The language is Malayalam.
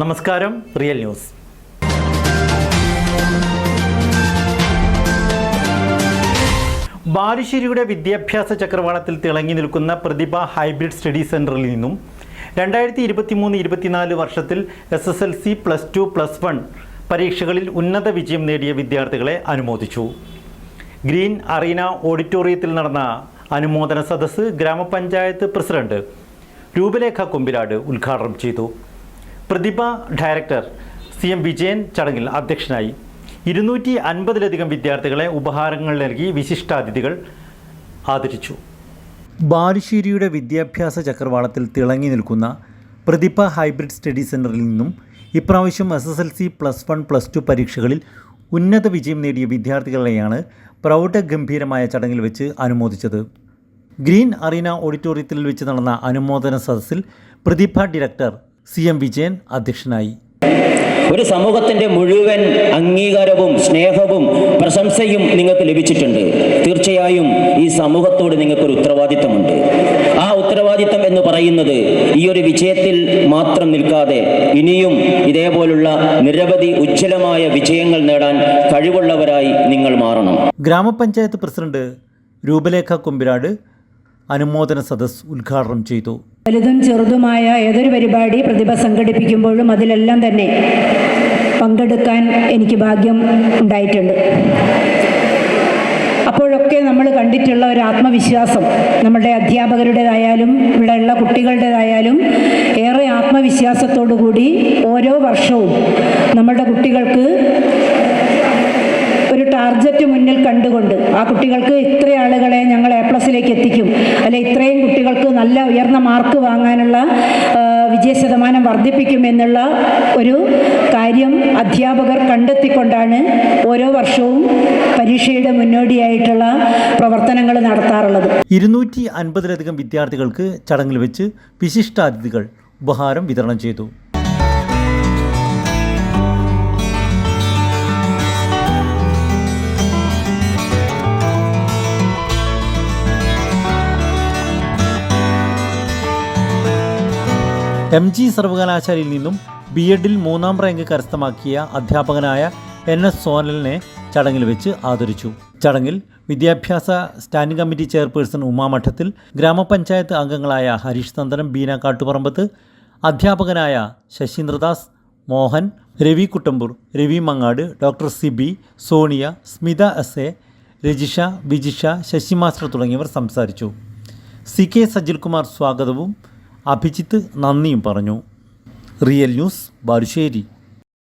നമസ്കാരം റിയൽ ന്യൂസ്. ബാലുശ്ശേരിയുടെ വിദ്യാഭ്യാസ ചക്രവാളത്തിൽ തിളങ്ങി നിൽക്കുന്ന പ്രതിഭ ഹൈബ്രിഡ് സ്റ്റഡി സെന്ററിൽ നിന്നും രണ്ടായിരത്തി ഇരുപത്തി മൂന്ന് ഇരുപത്തിനാല് വർഷത്തിൽ S S L C plus two plus one പരീക്ഷകളിൽ ഉന്നത വിജയം നേടിയ വിദ്യാർത്ഥികളെ അനുമോദിച്ചു. ഗ്രീൻ അറീന ഓഡിറ്റോറിയത്തിൽ നടന്ന അനുമോദന സദസ്സ് ഗ്രാമപഞ്ചായത്ത് പ്രസിഡന്റ് രൂപലേഖ കൊമ്പിലാട് ഉദ്ഘാടനം ചെയ്തു. Prathibha director C M Vijayan ചടങ്ങിൽ അധ്യക്ഷനായി. ഇരുന്നൂറ്റി അൻപതിലധികം വിദ്യാർത്ഥികളെ ഉപഹാരങ്ങൾ നൽകി വിശിഷ്ടാതിഥികൾ ആദരിച്ചു. ബാലുശ്ശേരിയുടെ വിദ്യാഭ്യാസ ചക്രവാളത്തിൽ തിളങ്ങി നിൽക്കുന്ന പ്രതിഭ ഹൈബ്രിഡ് സ്റ്റഡി സെന്ററിൽ നിന്നും ഇപ്രാവശ്യം S S L C plus one plus two പരീക്ഷകളിൽ ഉന്നത വിജയം നേടിയ വിദ്യാർത്ഥികളെയാണ് പ്രൗഢഗംഭീരമായ ചടങ്ങിൽ വെച്ച് അനുമോദിച്ചത്. ഗ്രീൻ അറീന ഓഡിറ്റോറിയത്തിൽ വെച്ച് നടന്ന അനുമോദന സദസ്സിൽ Prathibha director C M Vijayan അധ്യക്ഷനായി. ഒരു സമൂഹത്തിന്റെ മുഴുവൻ അംഗീകാരവും സ്നേഹവും പ്രശംസയും നിങ്ങൾക്ക് ലഭിച്ചിട്ടുണ്ട്. തീർച്ചയായും ഈ സമൂഹത്തോട് നിങ്ങൾക്കൊരു ഉത്തരവാദിത്തമുണ്ട്. ആ ഉത്തരവാദിത്തം എന്ന് പറയുന്നത് ഈ ഒരു വിജയത്തിൽ മാത്രം നിൽക്കാതെ ഇനിയും ഇതേപോലുള്ള നിരവധി ഉജ്ജ്വലമായ വിജയങ്ങൾ നേടാൻ കഴിവുള്ളവരായി നിങ്ങൾ മാറണം. ഗ്രാമപഞ്ചായത്ത് പ്രസിഡന്റ് രൂപലേഖ കൊമ്പിരാട് അനുമോദന സദസ് ഉദ്ഘാടനം ചെയ്തു. വലുതും ചെറുതുമായ ഏതൊരു പരിപാടി പ്രതിഭ സംഘടിപ്പിക്കുമ്പോഴും അതിലെല്ലാം തന്നെ പങ്കെടുക്കാൻ എനിക്ക് ഭാഗ്യം ഉണ്ടായിട്ടുണ്ട്. അപ്പോഴൊക്കെ നമ്മൾ കണ്ടിട്ടുള്ള ഒരു ആത്മവിശ്വാസം നമ്മുടെ അധ്യാപകരുടേതായാലും ഇവിടെയുള്ള കുട്ടികളുടേതായാലും ഏറെ ആത്മവിശ്വാസത്തോടു കൂടി ഓരോ വർഷവും നമ്മുടെ കുട്ടികൾക്ക് ഒരു ടാർഗറ്റ് മുന്നിൽ കണ്ടുകൊണ്ട് ആ കുട്ടികൾക്ക് ഇത്ര ആളുകളെ ഞങ്ങൾ എ പ്ലസിലേക്ക് എത്തിക്കും. അല്ലെ ഇത്രയും കുട്ടികൾക്ക് നല്ല ഉയർന്ന മാർക്ക് വാങ്ങാനുള്ള വിജയ ശതമാനം വർദ്ധിപ്പിക്കും എന്നുള്ള ഒരു കാര്യം അധ്യാപകർ കണ്ടെത്തിക്കൊണ്ടാണ് ഓരോ വർഷവും പരീക്ഷയുടെ മുന്നോടിയായിട്ടുള്ള പ്രവർത്തനങ്ങൾ നടത്താറുള്ളത്. ഇരുന്നൂറ്റി അൻപതിലധികം വിദ്യാർത്ഥികൾക്ക് ചടങ്ങിൽ വെച്ച് വിശിഷ്ടാതിഥികൾ ഉപഹാരം വിതരണം ചെയ്തു. എം ജി സർവകലാശാലയിൽ നിന്നും ബി എഡിൽ മൂന്നാം റാങ്ക് കരസ്ഥമാക്കിയ അധ്യാപകനായ എൻ എസ് സോനലിനെ ചടങ്ങിൽ വെച്ച് ആദരിച്ചു. ചടങ്ങിൽ വിദ്യാഭ്യാസ സ്റ്റാൻഡിംഗ് കമ്മിറ്റി ചെയർപേഴ്സൺ ഉമാമഠത്തിൽ ഗ്രാമപഞ്ചായത്ത് അംഗങ്ങളായ ഹരീഷ് തന്ത്രം ബീന കാട്ടുപറമ്പത്ത് അധ്യാപകനായ Sasheendradas Mohan Ravi Kuttambur Ravi Mangad doctor Sibi Sonia Smitha S A Rajisha Bijisha Sasi master തുടങ്ങിയവർ സംസാരിച്ചു. സി കെ സജിൽകുമാർ സ്വാഗതവും അഭിജിത്ത് നന്ദിയും പറഞ്ഞു. Real news Balussery.